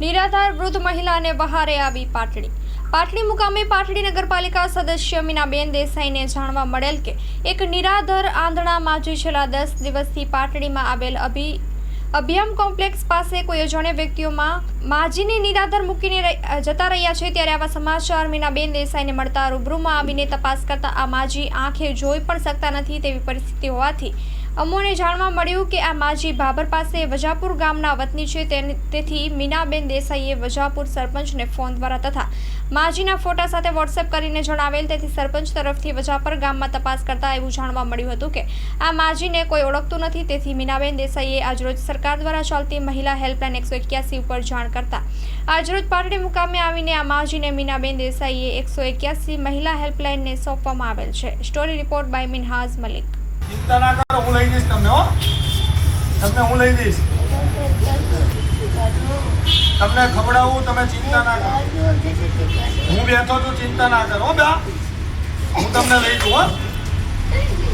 નિરાધાર વૃદ્ધ મહિલાને વહારે આવી પાટડી. પાટડી મુકામે પાટડી નગરપાલિકા સદસ્ય મીનાબેન દેસાઈને જાણવા મળેલ કે એક નિરાધાર આંધળા જે છેલ્લા દસ દિવસથી પાટડીમાં આવેલ અભિ, અભિયમ કોમ્પ્લેક્સ પાસે કોઈ અજાણ્યા વ્યક્તિઓમાં માજીને નિરાધાર મૂકીને જતા રહ્યા છે ત્યારે આવા સમાચાર મીનાબેન દેસાઈને મળતા રૂબરૂમાં આવીને તપાસ કરતા આ માજી આંખે જોઈ પણ શકતા નથી તેવી પરિસ્થિતિ હોવાથી અમોને જાણવા મળ્યું કે આ માજી ભાભર પાસે વજાપુર ગામના વતની છે. તેથી મીનાબેન દેસાઈએ વજાપુર સરપંચને ફોન દ્વારા તથા માજીના ફોટા સાથે વોટ્સએપ કરીને જણાવેલ. તેથી સરપંચ તરફથી વજાપર ગામમાં તપાસ કરતા એવું જાણવા મળ્યું હતું કે આ માજીને કોઈ ઓળખતું નથી. તેથી મીનાબેન દેસાઈએ આજરોજ સરકાર દ્વારા ચાલતી મહિલા હેલ્પલાઇન એકસો એક્યાસી ઉપર જાણ કરતા આજરોજ પાટડી મુકામે આવીને આ માજીને મીનાબેન દેસાઈએ એકસો એક્યાસી મહિલા હેલ્પલાઇનને સોંપવામાં આવેલ છે. Story report by Minhaz Malik. ચિંતા ના કરો, હું લઈ જઈશ તમને, હો. તમને હું લઈ જઈશ. તમને ખવડાવું, તમે ચિંતા ના કરો. હું બેઠો છું, ચિંતા ના કરો બા. હું તમને લઈ જઉં, હો.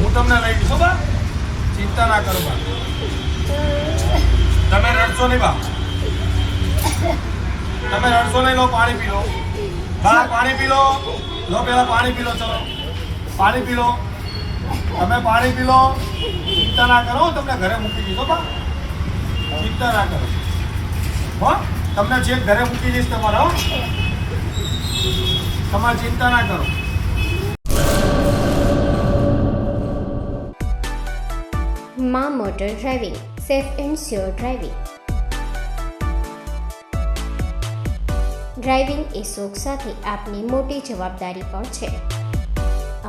હું તમને લઈ જઈશ બા. ચિંતા ના કરો, બા. તમે રડશો નહીં, બા. તમે રડશો નહીં, લો, પાણી પી લો. બા, પાણી પી લો. લો, પેલા પાણી પી લો, ચલો. પાણી પી લો. તમે પાણી પી લો ચિંતા ના કરો, તમને ઘરે મૂકી દીધો બા. ચિંતા ના કરો. હો, તમને જે ઘરે મૂકી દઈશ તમારો તમારે ચિંતા ના કરો. મા motor driving, safe and sure driving. Driving એ શોખ સાથે આપની મોટી જવાબદારી પણ છે.